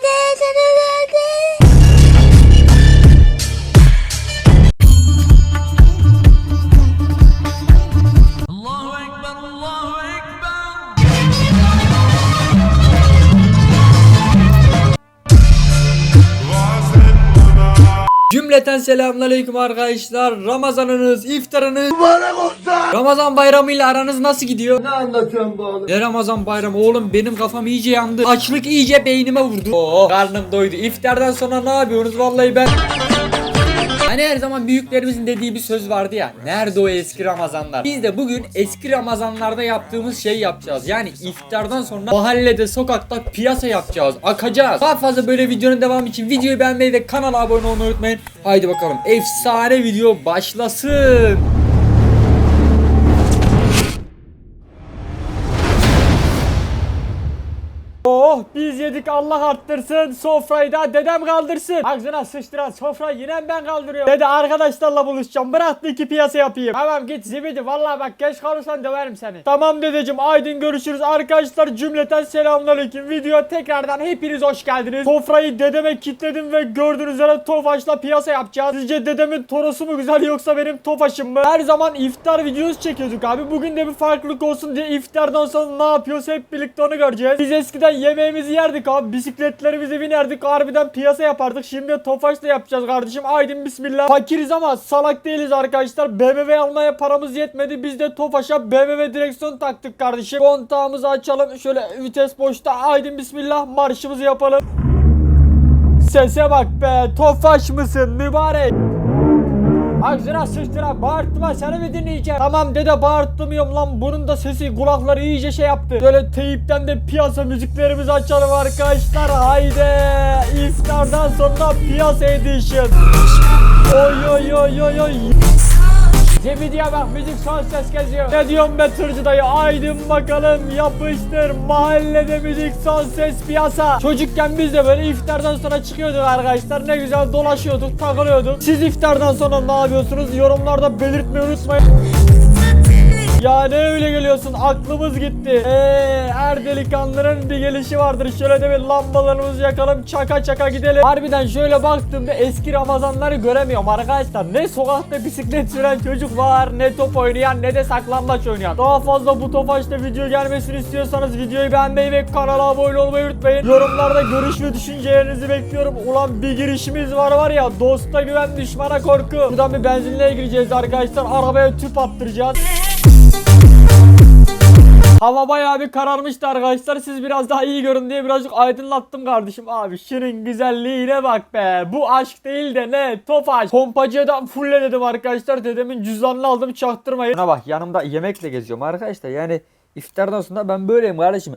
で Cümleten selamünaleyküm arkadaşlar. Ramazanınız, iftarınız Ramazan bayramı ile aranız nasıl gidiyor? Ne anlatıyorsun bu oğlum? Ne Ramazan bayramı oğlum benim kafam iyice yandı. Açlık iyice beynime vurdu. Oo, karnım doydu. İftardan sonra ne yapıyorsunuz? Vallahi ben Hani her zaman büyüklerimizin dediği bir söz vardı ya. Nerede o eski Ramazanlar? Biz de bugün eski Ramazanlarda yaptığımız şey yapacağız. Yani iftardan sonra mahallede, sokakta piyasa yapacağız. Akacağız. Daha fazla böyle videonun devamı için videoyu beğenmeyi ve kanala abone olmayı unutmayın. Haydi bakalım. Efsane video başlasın. Oh biz yedik Allah arttırsın. Sofrayı da dedem kaldırsın. Ağzına sıçtıran sofrayı yine ben kaldırıyorum. Dede arkadaşlarla buluşacağım bırak bir iki piyasa yapayım. Tamam git zibidi vallahi bak geç kalırsan döverim seni. Tamam dedeciğim aydın görüşürüz. Arkadaşlar cümleten selamünaleyküm. Videoya tekrardan hepiniz hoş geldiniz. Sofrayı dedeme kilitledim ve gördüğünüz üzere Tofaş'la piyasa yapacağız. Sizce dedemin torosu mu güzel yoksa benim Tofaş'ım mı? Her zaman iftar videosu çekiyorduk abi. Bugün de bir farklılık olsun diye iftardan sonra ne yapıyoruz hep birlikte onu göreceğiz. Biz eskiden yemeğimizi yerdik abi bisikletlerimizi binerdik harbiden piyasa yapardık. Şimdi Tofaş'la yapacağız kardeşim. Aydın bismillah. Fakiriz ama salak değiliz arkadaşlar. BMW almaya paramız yetmedi. Biz de Tofaş'a BMW direksiyon taktık kardeşim. Kontağımızı açalım. Şöyle vites boşta. Aydın bismillah. Marşımızı yapalım. Sese bak be. Tofaş mısın? Mübarek Ağzına sıçtıra bağırtma seni mi dinleyeceğim? Tamam dede bağırtmıyorum lan. Bunun da sesi kulakları iyice şey yaptı. Böyle teyipten de piyasa müziklerimizi açalım arkadaşlar. Haydi İftardan sonra piyasa edition. Oy oy oy oy oy Zebidiye bak müzik son ses geziyor. Ne diyorsun be tırcı dayı? Aydın bakalım yapıştır. Mahallede müzik son ses piyasa. Çocukken biz de böyle iftardan sonra çıkıyorduk arkadaşlar. Ne güzel dolaşıyorduk, takılıyorduk. Siz iftardan sonra ne yapıyorsunuz? Yorumlarda belirtmeyi unutmayın. Ya ne öyle geliyorsun? Aklımız gitti. Eee her delikanlının bir gelişi vardır. Şöyle de bir lambalarımızı yakalım. Çaka çaka gidelim. Harbiden şöyle baktığımda eski Ramazanları göremiyorum arkadaşlar. Ne sokakta bisiklet süren çocuk var. Ne top oynayan ne de saklambaç oynayan. Daha fazla bu tofaşta video gelmesini istiyorsanız videoyu beğenmeyi ve kanala abone olmayı unutmayın. Yorumlarda görüş ve düşüncelerinizi bekliyorum. Ulan bir girişimiz var var ya. Dosta güven düşmana korku. Buradan bir benzinliğe gireceğiz arkadaşlar. Arabaya tüp attıracağız. Hava bayağı bir kararmıştı arkadaşlar. Siz biraz daha iyi görün diye birazcık aydınlattım kardeşim. Abi şunun güzelliğine bak be. Bu aşk değil de ne? Tofaş. Pompacıya da fulle dedim arkadaşlar. Dedemin cüzdanını aldım çaktırmayın. Buna bak yanımda yemekle geziyorum arkadaşlar. Yani iftardan sonra ben böyleyim kardeşim.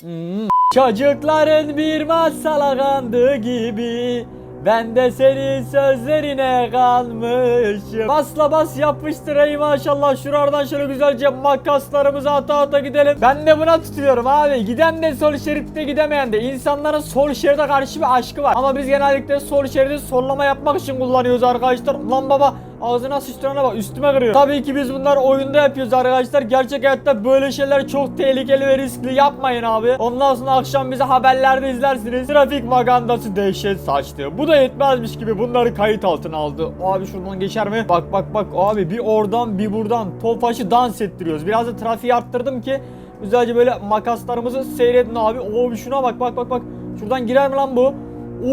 Hmm. Çocukların bir masala kandığı gibi ben de senin sözlerine kalmışım. Basla bas yapıştır ey maşallah. Şuradan şöyle güzelce makaslarımızı ata ata gidelim. Ben de buna tutuyorum abi. Giden de sol şeritte gidemeyen de. İnsanların sol şeride karşı bir aşkı var. Ama biz genellikle sol şeridi sollama yapmak için kullanıyoruz arkadaşlar. Lan baba ağzına sıçtırana bak üstüme kırıyor. Tabii ki biz bunlar oyunda yapıyoruz arkadaşlar. Gerçek hayatta böyle şeyler çok tehlikeli ve riskli yapmayın abi. Ondan sonra akşam bizi haberlerde izlersiniz. Trafik magandası dehşet saçtı. Bu da yetmezmiş gibi bunları kayıt altına aldı. Abi şuradan geçer mi? Bak bak bak abi bir oradan bir buradan tofaşı dans ettiriyoruz. Biraz da trafiği arttırdım ki güzelce böyle makaslarımızı seyredin abi. Oo şuna bak bak bak bak. Şuradan girer mi lan bu?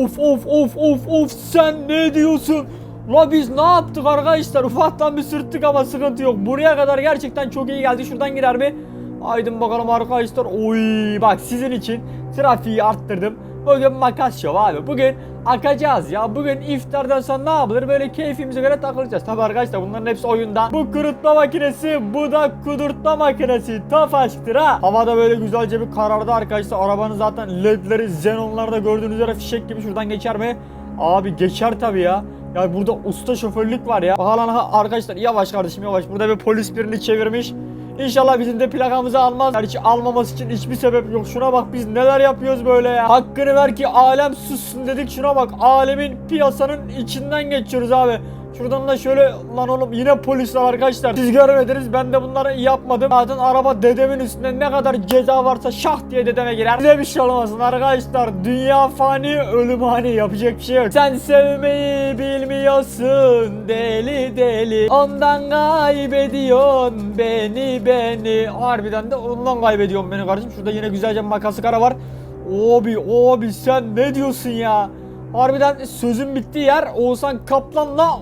Of of of of of sen ne diyorsun? La biz ne yaptık arkadaşlar? Ufaktan bir sırttık ama sıkıntı yok. Buraya kadar gerçekten çok iyi geldi. Şuradan girer mi? Aydın bakalım arkadaşlar. Oy bak sizin için trafiği arttırdım. Bugün makas şov abi. Bugün akacağız ya. Bugün iftardan sonra ne yapılır? Böyle keyfimize göre takılacağız. Tabi arkadaşlar bunların hepsi oyunda. Bu kurutma makinesi, bu da kudurtma makinesi. Tafaştır ha. Havada böyle güzelce bir karardı arkadaşlar. Arabanın zaten ledleri, xenonlarda gördüğünüz üzere fişek gibi şuradan geçer mi? Abi geçer tabi ya. Ya burada usta şoförlük var ya. Bakalım arkadaşlar yavaş kardeşim yavaş. Burada bir polis birini çevirmiş. İnşallah bizim de plakamızı almaz. Gerçi almaması için hiçbir sebep yok. Şuna bak biz neler yapıyoruz böyle ya. Hakkını ver ki alem sussun dedik. Şuna bak alemin piyasanın içinden geçiyoruz abi. Şuradan da şöyle lan oğlum yine polis var arkadaşlar. Siz görmediniz ben de bunları yapmadım. Zaten araba dedemin üstünde ne kadar ceza varsa şah diye dedeme girer. Size bir şey olmasın arkadaşlar. Dünya fani ölüm hani yapacak bir şey yok. Sen sevmeyi bilmiyorsun deli deli. Ondan kaybediyorsun beni beni. Harbiden de ondan kaybediyorsun beni kardeşim. Şurada yine güzelce makası kara var. Abi abi sen ne diyorsun ya? Harbiden sözün bittiği yer Oğuzhan Kaplan'la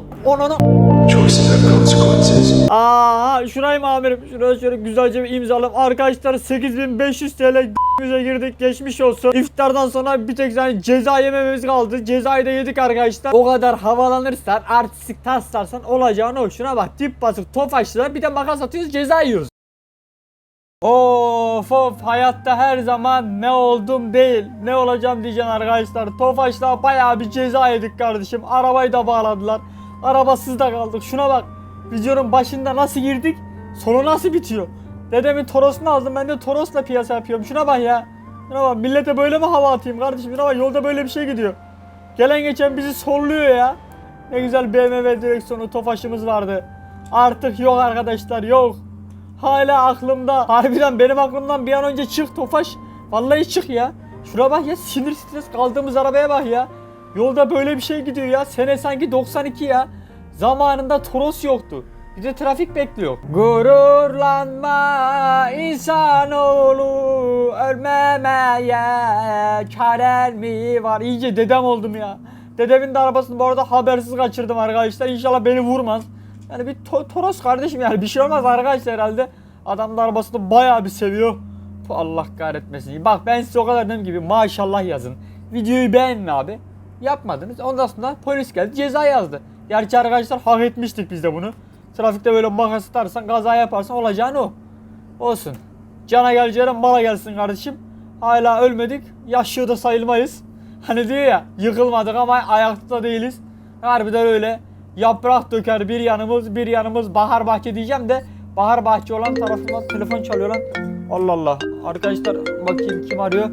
consequences. Aa şurayı mı amirim? Şuraya şöyle güzelce bir imzalayalım. Arkadaşlar 8500 TL bize girdik geçmiş olsun. İftardan sonra bir tek yani ceza yememiz kaldı. Cezayı da yedik arkadaşlar. O kadar havalanırsan artistik taslarsan olacağını o. Şuna bak dip basıp tofaşlar bir de makas atıyoruz ceza yiyoruz. Of of hayatta her zaman ne oldum değil ne olacağım diyeceksin arkadaşlar. Tofaş'la bayağı bir ceza yedik kardeşim. Arabayı da bağladılar. Arabasız da kaldık. Şuna bak. Videonun başında nasıl girdik? Sonu nasıl bitiyor? Dedemin Toros'unu aldım. Ben de Toros'la piyasa yapıyorum. Şuna bak ya. Şuna bak. Millete böyle mi hava atayım kardeşim? Şuna bak yolda böyle bir şey gidiyor. Gelen geçen bizi solluyor ya. Ne güzel BMW direksiyonu Tofaş'ımız vardı. Artık yok arkadaşlar yok. Hala aklımda. Harbiden benim aklımdan bir an önce çık Tofaş. Vallahi çık ya. Şuna bak ya sinir stres kaldığımız arabaya bak ya. Yolda böyle bir şey gidiyor ya. Sene sanki 92 ya. Zamanında Toros yoktu. Bir de trafik bekliyor. Gururlanma insanoğlu ölmemeye çaren mi var? İyice dedem oldum ya. Dedemin de arabasını bu arada habersiz kaçırdım arkadaşlar. İnşallah beni vurmaz. Yani bir to- Toros kardeşim yani bir şey olmaz arkadaşlar herhalde. Adam da arabasını bayağı bir seviyor. Allah kahretmesin. Bak ben size o kadar dedim gibi maşallah yazın. Videoyu beğenin abi. Yapmadınız. Ondan sonra polis geldi ceza yazdı. Gerçi arkadaşlar hak etmiştik biz de bunu. Trafikte böyle makas atarsan kaza yaparsan olacağını o. Olsun. Cana geleceğine mala gelsin kardeşim. Hala ölmedik. Yaşıyor da sayılmayız. Hani diyor ya yıkılmadık ama ayakta değiliz. Harbiden öyle. Yaprak döker bir yanımız bir yanımız bahar bahçe diyeceğim de bahar bahçe olan tarafından telefon çalıyor lan. Allah Allah. Arkadaşlar bakayım kim arıyor.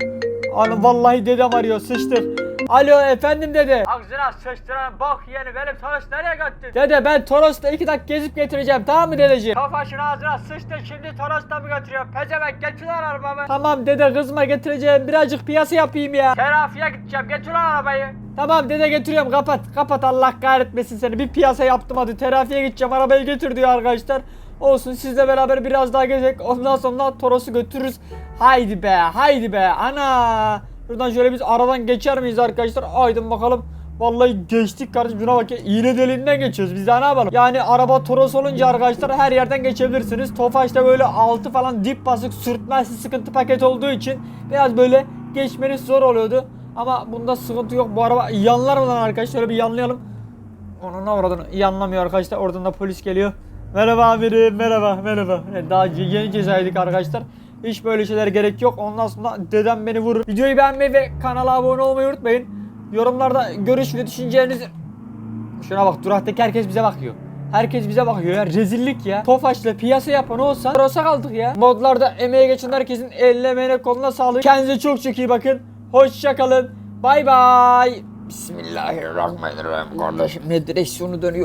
Vallahi dedem arıyor sıçtık. Alo efendim dede. Ağzına sıçtıran bok yeni benim Toros nereye götürdün? Dede ben Toros'ta iki dakika gezip getireceğim tamam mı dedeciğim? Kafaşın ağzına sıçtın şimdi Toros'ta mı götürüyor? Pezevenk getir lan arabamı. Tamam dede kızma getireceğim birazcık piyasa yapayım ya. Terafiye gideceğim getir lan arabayı. Tamam dede getiriyorum kapat kapat Allah kahretmesin seni bir piyasa yaptım hadi terafiye gideceğim arabayı getir diyor arkadaşlar. Olsun sizle beraber biraz daha gezek ondan sonra Toros'u götürürüz. Haydi be haydi be ana. Şuradan şöyle biz aradan geçer miyiz arkadaşlar? Aydın bakalım. Vallahi geçtik kardeşim şuna bak ya iğne deliğinden geçiyoruz biz daha ne yapalım? Yani araba Toros olunca arkadaşlar her yerden geçebilirsiniz. Tofaş'ta böyle altı falan dip basık sürtmezsi sıkıntı paket olduğu için biraz böyle geçmeniz zor oluyordu. Ama bunda sıkıntı yok. Bu araba yanlar mı lan arkadaşlar? Şöyle bir yanlayalım. Onun avradını yanlamıyor arkadaşlar. Oradan da polis geliyor. Merhaba amirim, merhaba, merhaba. Daha yeni cezaydık arkadaşlar. Hiç böyle şeyler gerek yok. Ondan sonra dedem beni vurur. Videoyu beğenmeyi ve kanala abone olmayı unutmayın. Yorumlarda görüş ve düşüncelerinizi... Şuna bak duraktaki herkes bize bakıyor. Herkes bize bakıyor ya rezillik ya. Tofaş'la piyasa yapan olsa Toros'a kaldık ya. Modlarda emeğe geçen herkesin eline emeğine koluna sağlık. Kendinize çok çok iyi bakın. Hoşça kalın. Bay bay. Bismillahirrahmanirrahim kardeşim ne direksiyonu dönüyor.